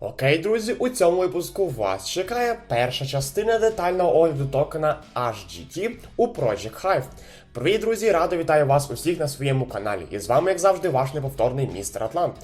Окей, друзі, у цьому випуску вас чекає перша частина детального огляду токена HGT у Project Hive. Привіт, друзі! Радо вітаю вас усіх на своєму каналі. І з вами, як завжди, ваш неповторний містер Атлант.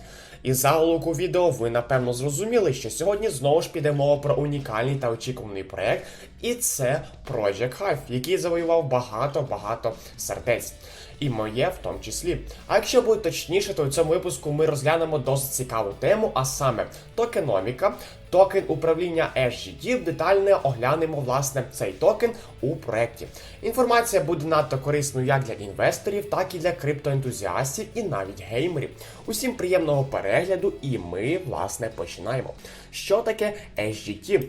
Із заголовку відео ви напевно зрозуміли, що сьогодні знову ж піде мова про унікальний та очікуваний проект, і це Project Hive, який завоював багато-багато сердець. І моє в тому числі. А якщо бути точніше, то у цьому випуску ми розглянемо досить цікаву тему, а саме токеноміка, токен управління SGT. Детально оглянемо власне цей токен у проєкті. Інформація буде надто корисною як для інвесторів, так і для криптоентузіастів і навіть геймерів. Усім приємного перегляду, і ми власне починаємо. Що таке SGT?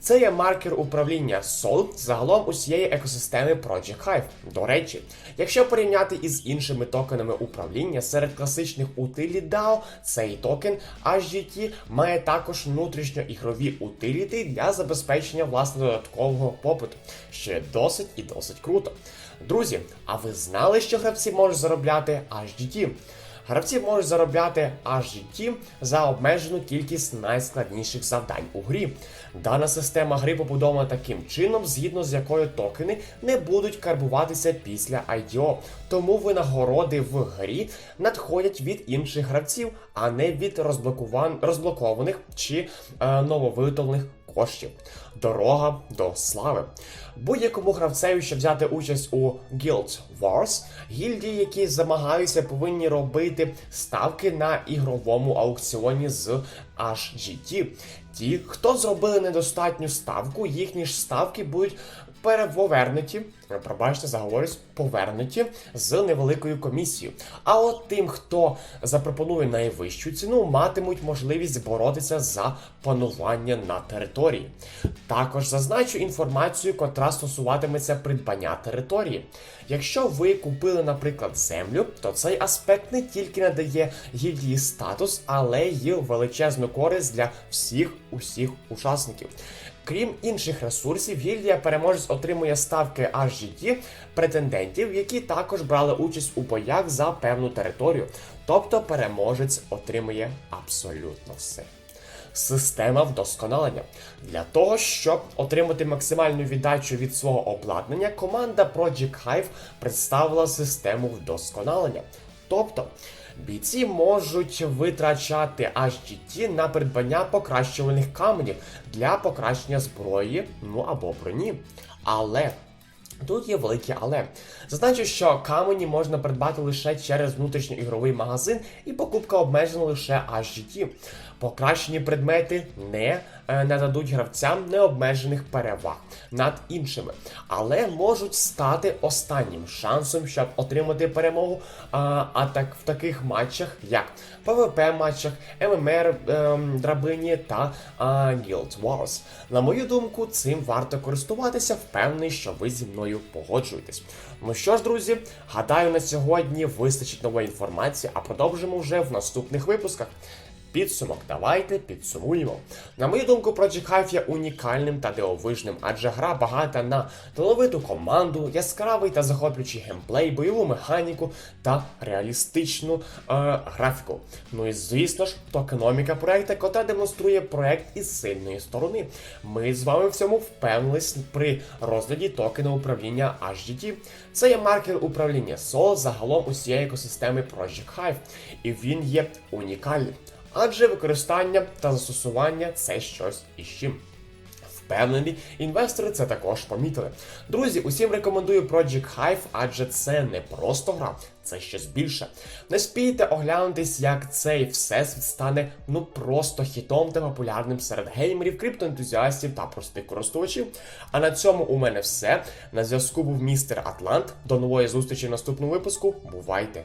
Це є маркер управління SOL загалом усієї екосистеми Project Hive. До речі, якщо порівняти із іншими токенами управління серед класичних утиліт DAO, цей токен HGT має також внутрішньоігрові утиліти для забезпечення власне додаткового попиту, що є досить і досить круто. Друзі, а ви знали, що гравці можуть заробляти HGT? Гравці можуть заробляти аж HGT за обмежену кількість найскладніших завдань у грі. Дана система гри побудована таким чином, згідно з якою токени не будуть карбуватися після IDO. Тому винагороди в грі надходять від інших гравців, а не від розблокованих чи е, нововиготовлених коштів. Дорога до слави. Будь-якому гравцеві, щоб взяти участь у Guild Wars, гільдії, які замагаються, повинні робити ставки на ігровому аукціоні з HGT. Ті, хто зробили недостатню ставку, їхні ж ставки будуть переповернуті, пробачте, заговорюсь, повернуті з невеликою комісією. А от тим, хто запропонує найвищу ціну, матимуть можливість боротися за панування на території. Також зазначу інформацію, котра стосуватиметься придбання території. Якщо ви купили, наприклад, землю, то цей аспект не тільки надає гільдії статус, але й величезну користь для всіх усіх учасників. Крім інших ресурсів, гільдія переможець отримує ставки HGT претендентів, які також брали участь у боях за певну територію. Тобто переможець отримує абсолютно все. Система вдосконалення для того, щоб отримати максимальну віддачу від свого обладнання, команда Project Hive представила систему вдосконалення. Тобто бійці можуть витрачати HGT на придбання покращувальних каменів для покращення зброї, ну або броні. Але Тут є велике але. Зазначу, що камені можна придбати лише через внутрішньоігровий магазин, і покупка обмежена лише HGT. Покращені предмети не е, нададуть гравцям необмежених переваг над іншими, але можуть стати останнім шансом, щоб отримати перемогу. А, а так в таких матчах, як PvP матчах, ММР ем, драбині та а, Guild Wars. На мою думку, цим варто користуватися. Впевнений, що ви зі мною погоджуєтесь. Ну що ж, друзі, гадаю, на сьогодні вистачить нової інформації, а продовжимо вже в наступних випусках. Підсумок, давайте підсумуємо. На мою думку, Project Hive є унікальним та дивовижним, адже гра багата на талановиту команду, яскравий та захоплюючий геймплей, бойову механіку та реалістичну е, графіку. Ну і звісно ж, токеноміка проекту, котра демонструє проект із сильної сторони. Ми з вами в цьому впевнились при розгляді токена управління HGT. Це є маркер управління SOL загалом усієї екосистеми Project Hive, і він є унікальним адже використання та застосування це щось із чим. Впевнений, інвестори це також помітили. Друзі, усім рекомендую Project Hive, адже це не просто гра, це щось більше. Не спійте оглянутись, як цей всесвіт стане ну просто хітом та популярним серед геймерів, криптоентузіастів та простих користувачів. А на цьому у мене все. На зв'язку був містер Атлант. До нової зустрічі в наступному випуску. Бувайте!